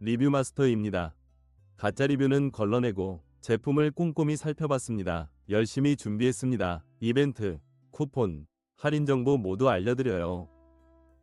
리뷰 마스터입니다. 가짜 리뷰는 걸러내고 제품을 꼼꼼히 살펴봤습니다. 열심히 준비했습니다. 이벤트, 쿠폰, 할인 정보 모두 알려드려요.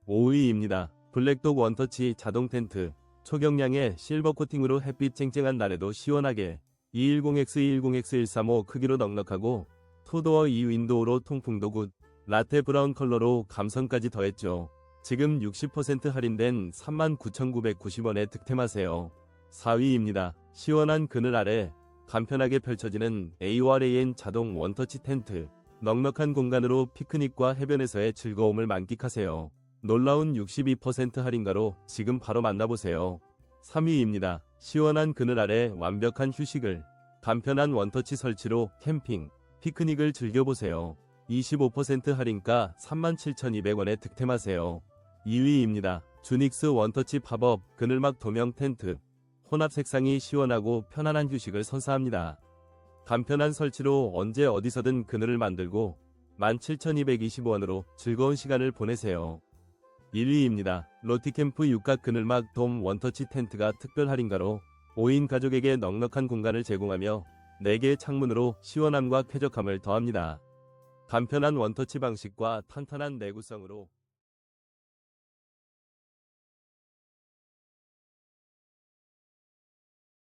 5위입니다. 블랙독 원터치 자동 텐트. 초경량의 실버 코팅으로 햇빛 쨍쨍한 날에도 시원하게 210X210X135 크기로 넉넉하고 투도어 2 윈도우로 통풍도 굿 라테 브라운 컬러로 감성까지 더했죠. 지금 60% 할인된 39,990원에 득템하세요. 4위입니다. 시원한 그늘 아래 간편하게 펼쳐지는 AORAN 자동 원터치 텐트. 넉넉한 공간으로 피크닉과 해변에서의 즐거움을 만끽하세요. 놀라운 62% 할인가로 지금 바로 만나보세요. 3위입니다. 시원한 그늘 아래 완벽한 휴식을 간편한 원터치 설치로 캠핑, 피크닉을 즐겨보세요. 25% 할인가 37,200원에 득템하세요. 2위입니다. 주닉스 원터치 팝업 그늘막 도명 텐트. 혼합 색상이 시원하고 편안한 휴식을 선사합니다. 간편한 설치로 언제 어디서든 그늘을 만들고 17,220원으로 즐거운 시간을 보내세요. 1위입니다. 로티캠프 육각 그늘막 돔 원터치 텐트가 특별 할인가로 5인 가족에게 넉넉한 공간을 제공하며 4개의 창문으로 시원함과 쾌적함을 더합니다. 간편한 원터치 방식과 탄탄한 내구성으로